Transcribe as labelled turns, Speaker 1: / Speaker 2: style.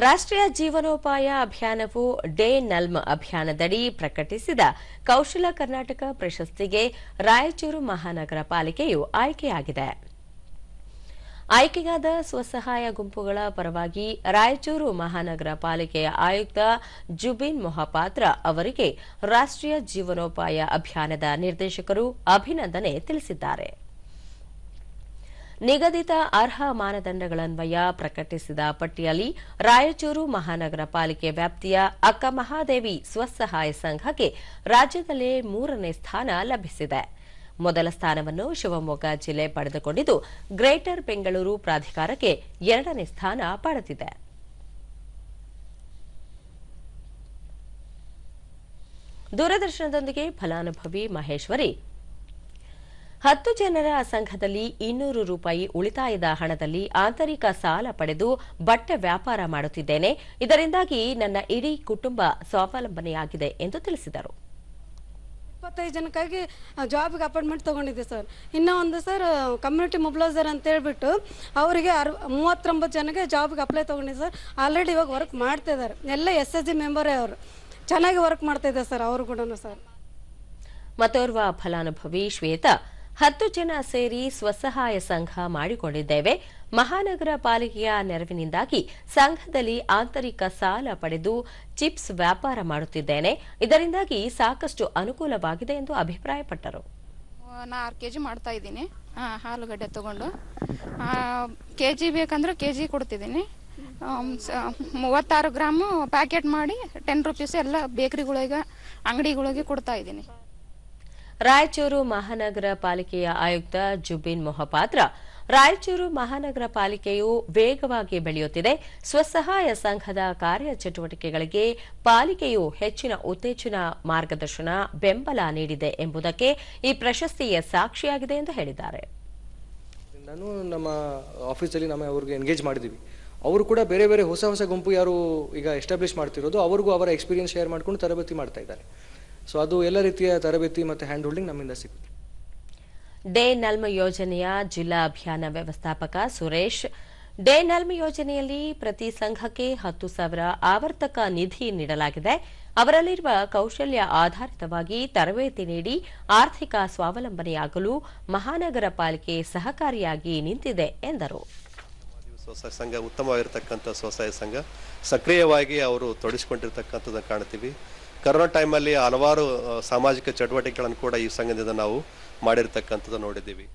Speaker 1: ರಾಷ್ಟ್ರೀಯ ಜೀವನೋಪಾಯ ಅಭಿಯಾನವು ಡೇ ನಲ್ಮ್ ಅಭಿಯಾನದಡಿ ಪ್ರಕಟಿಸಿದ. ಕೌಶಲ ಕರ್ನಾಟಕ ಪ್ರಶಸ್ತಿಗೆ ರಾಯಚೂರು ಮಹಾನಗರ ಪಾಲಿಕೆಯು ಆಯ್ಕೆಯಾಗಿದೆ. ಆಯ್ಕೆಯಾದ ಸ್ವಸಹಾಯ ಗುಂಪುಗಳ ಪರವಾಗಿ ರಾಯಚೂರು ಮಹಾನಗರ ಪಾಲಿಕೆಯ ಆಯುಕ್ತ ಜುಬಿನ್ ಮೊಹಪಾತ್ರ ಅವರಿಗೆ ರಾಷ್ಟ್ರೀಯ ಜೀವನೋಪಾಯ ಅಭಿಯಾನದ ನಿರ್ದೇಶಕರು ಅಭಿನಂದನೆ ತಿಳಿಸಿದ್ದಾರೆ. ನಿಗದಿತ ಅರ್ಹ ಮಾನದಂಡಗಳನ್ವಯ ಪ್ರಕಟಿಸಿದ ಪಟ್ಟಿಯಲ್ಲಿ ರಾಯಚೂರು ಮಹಾನಗರ ಪಾಲಿಕೆ ವ್ಯಾಪ್ತಿಯ ಅಕ್ಕ ಮಹಾದೇವಿ ಸ್ವಸಹಾಯ ಸಂಘಕ್ಕೆ ರಾಜ್ಯದಲ್ಲೇ ಮೂರನೇ ಸ್ಥಾನ ಲಭಿಸಿದೆ. ಮೊದಲ ಸ್ಥಾನವನ್ನು ಶಿವಮೊಗ್ಗ ಜಿಲ್ಲೆ ಪಡೆದುಕೊಂಡಿದ್ದು, ಗ್ರೇಟರ್ ಬೆಂಗಳೂರು ಪ್ರಾಧಿಕಾರಕ್ಕೆ ಎರಡನೇ ಸ್ಥಾನ ಪಡೆದಿದೆ. ದೂರದರ್ಶನದೊಂದಿಗೆ ಫಲಾನುಭವಿ ಮಹೇಶ್ವರಿ ಹತ್ತು ಜನರ ಸಂಘದಲ್ಲಿ ಇನ್ನೂರು ರೂಪಾಯಿ ಉಳಿತಾಯದ ಹಣದಲ್ಲಿ ಆಂತರಿಕ ಸಾಲ ಪಡೆದು ಬಟ್ಟೆ ವ್ಯಾಪಾರ ಮಾಡುತ್ತಿದ್ದೇನೆ. ಇದರಿಂದಾಗಿ ನನ್ನ ಇಡೀ ಕುಟುಂಬ ಸ್ವಾವಲಂಬನೆಯಾಗಿದೆ ಎಂದು ತಿಳಿಸಿದರು.
Speaker 2: ಇಪ್ಪತ್ತೈದು ಜನಕ್ಕಾಗಿ ಜಾಬ್ಗೆ ಅಪಾಯಿಂಟ್ಮೆಂಟ್ ತೊಗೊಂಡಿದ್ದೆ ಸರ್. ಇನ್ನೂ ಒಂದು ಸರ್ ಕಮ್ಯುನಿಟಿ ಮೊಬಿಲೈಸರ್ ಅಂತ ಹೇಳ್ಬಿಟ್ಟು ಅವರಿಗೆ ಅರ್ ಮೂವತ್ತೊಂಬತ್ತು ಜನಕ್ಕೆ ಜಾಬ್ಗೆ ಅಪ್ಲೈ ತೊಗೊಂಡಿದ್ದೆ ಸರ್. ಆಲ್ರೆಡಿ ಇವಾಗ ವರ್ಕ್ ಮಾಡ್ತಾ ಇದ್ದಾರೆ. ಎಲ್ಲ ಎಸ್ ಎಸ್ ಜಿ ಮೆಂಬರೇ ಅವರು. ಚೆನ್ನಾಗಿ ವರ್ಕ್ ಮಾಡ್ತಾ ಇದ್ದಾರೆ ಸರ್ ಅವರು ಕೂಡ ಸರ್.
Speaker 1: ಮತ್ತೋರ್ವ ಫಲಾನುಭವಿ ಶ್ವೇತಾ ಹತ್ತು ಜನ ಸೇರಿ ಸ್ವಸಹಾಯ ಸಂಘ ಮಾಡಿಕೊಂಡಿದ್ದೇವೆ. ಮಹಾನಗರ ಪಾಲಿಕೆಯ ನೆರವಿನಿಂದಾಗಿ ಸಂಘದಲ್ಲಿ ಆಂತರಿಕ ಸಾಲ ಪಡೆದು ಚಿಪ್ಸ್ ವ್ಯಾಪಾರ ಮಾಡುತ್ತಿದ್ದೇನೆ. ಇದರಿಂದಾಗಿ ಸಾಕಷ್ಟು ಅನುಕೂಲವಾಗಿದೆ ಎಂದು ಅಭಿಪ್ರಾಯಪಟ್ಟರು.
Speaker 3: ನಾ ಆರು ಕೆ ಜಿ ಮಾಡ್ತಾ ಇದ್ದೀನಿ. ಆಲೂಗಡ್ಡೆ ತಗೊಂಡು. ಕೆ ಜಿ ಬೇಕಂದ್ರೆ ಕೆ ಜಿ ಕೊಡ್ತಿದ್ದೀನಿ ಮೂವತ್ತಾರು ಗ್ರಾಮು ಪ್ಯಾಕೆಟ್ ಮಾಡಿ, ಟೆನ್ ರುಪೀಸ್ ಎಲ್ಲ ಬೇಕ್ರಿಗಳಿಗೆ, ಅಂಗಡಿಗಳಿಗೆ ಕೊಡ್ತಾ ಇದ್ದೀನಿ.
Speaker 1: ರಾಯಚೂರು ಮಹಾನಗರ ಪಾಲಿಕೆಯ ಆಯುಕ್ತ ಜುಬಿನ್ ಮೊಹಪಾತ್ರ. ರಾಯಚೂರು ಮಹಾನಗರ ಪಾಲಿಕೆಯು ವೇಗವಾಗಿ ಬೆಳೆಯುತ್ತಿದೆ. ಸ್ವಸಹಾಯ ಸಂಘದ ಕಾರ್ಯಚಟುವಟಿಕೆಗಳಿಗೆ ಪಾಲಿಕೆಯು ಹೆಚ್ಚಿನ ಉತ್ತೇಜನ ಮಾರ್ಗದರ್ಶನ ಬೆಂಬಲ ನೀಡಿದೆ ಎಂಬುದಕ್ಕೆ ಈ ಪ್ರಶಸ್ತಿಯ ಸಾಕ್ಷಿಯಾಗಿದೆ ಎಂದು ಹೇಳಿದ್ದಾರೆ.
Speaker 4: ನಾನು ನಮ್ಮ ಆಫೀಸಲ್ಲಿ ನಮ್ಮ ಅವ್ರಿಗೆ ಎಂಗೇಜ್ ಮಾಡಿದ್ದೀವಿ. ಅವರು ಕೂಡ ಬೇರೆ ಬೇರೆ ಹೊಸ ಹೊಸ ಗುಂಪು ಯಾರು ಈಗ ಎಸ್ಟಾಬ್ಲಿಷ್ ಮಾಡ್ತಿರೋದು, ಅವ್ರಿಗೂ ಅವರ ಎಕ್ಸ್ಪೀರಿಯನ್ಸ್ ಶೇರ್ ಮಾಡ್ಕೊಂಡು ತರಬೇತಿ ಮಾಡ್ತಾ ಇದ್ದಾರೆ. ಸೊ ಅದು ಎಲ್ಲ ರೀತಿಯ ತರಬೇತಿ ಮತ್ತು ಹ್ಯಾಂಡ್ ಹೋಲ್ಡಿಂಗ್ ನಮ್ಮಿಂದ ಸಿಗುತ್ತೆ.
Speaker 1: ಡೇ ನಲ್ಮ ಯೋಜನೆಯ ಜಿಲ್ಲಾ ಅಭಿಯಾನ ವ್ಯವಸ್ಥಾಪಕ ಸುರೇಶ್ ಡೇ ನಲ್ಮ ಯೋಜನೆಯಲ್ಲಿ ಪ್ರತಿ ಸಂಘಕ್ಕೆ ಹತ್ತು ಸಾವಿರ ಆವರ್ತಕ ನಿಧಿ ನೀಡಲಾಗಿದೆ. ಅವರಲ್ಲಿರುವ ಕೌಶಲ್ಯ ಆಧಾರಿತವಾಗಿ ತರಬೇತಿ ನೀಡಿ ಆರ್ಥಿಕ ಸ್ವಾವಲಂಬನೆಯಾಗಲು ಮಹಾನಗರ ಪಾಲಿಕೆ ಸಹಕಾರಿಯಾಗಿ ನಿಂತಿದೆ ಎಂದರು.
Speaker 5: ಸ್ವಸಹಾಯ ಸಂಘ ಉತ್ತಮವಾಗಿರ್ತಕ್ಕಂಥ ಸ್ವಸಹಾಯ ಸಂಘ ಸಕ್ರಿಯವಾಗಿ ಅವರು ತೊಡಗಿಸಿಕೊಂಡಿರ್ತಕ್ಕಂಥದ್ದನ್ನು ಕಾಣ್ತೀವಿ. ಕರೋನಾ ಟೈಮಲ್ಲಿ ಹಲವಾರು ಸಾಮಾಜಿಕ ಚಟುವಟಿಕೆಗಳನ್ನು ಕೂಡ ಈ ಸಂಘದಿಂದ ನಾವು ಮಾಡಿರ್ತಕ್ಕಂಥದ್ದು ನೋಡಿದ್ದೀವಿ.